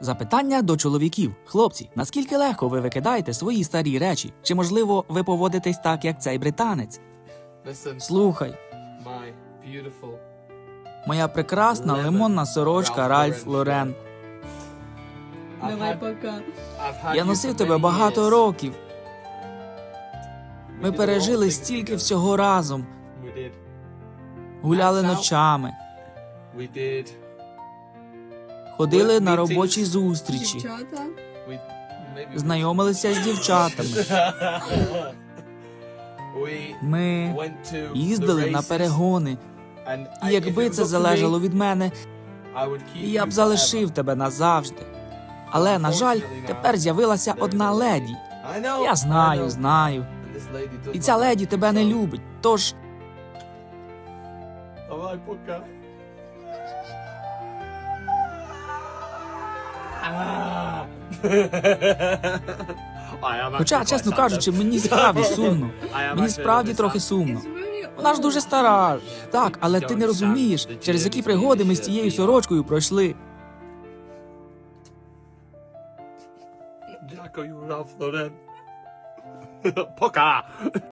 Запитання до чоловіків. Хлопці, наскільки легко ви викидаєте свої старі речі? Чи можливо ви поводитесь так, як цей британець? Listen, Слухай, my beautiful. моя прекрасна Lemon лимонна сорочка Ralph Ральф Lauren Лорен. I've Давай had, пока. I've had Я you носив for тебе many багато years. років. Ми did a lot of пережили things стільки together. всього разом, We did. гуляли ночами, We did. Ходили на робочі зустрічі, Дівчата. Знайомилися з дівчатами. Ми їздили на перегони. І якби це залежало від мене, я б залишив тебе назавжди. Але, на жаль, тепер з'явилася одна леді. Я знаю, знаю. І ця леді тебе не любить. Тож Хоча, чесно кажучи, мені справді сумно. Мені справді трохи сумно. Вона ж дуже стара. Так, але ти не розумієш, через які пригоди ми з цією сорочкою пройшли. Дякую, Раф Лорен. Пока.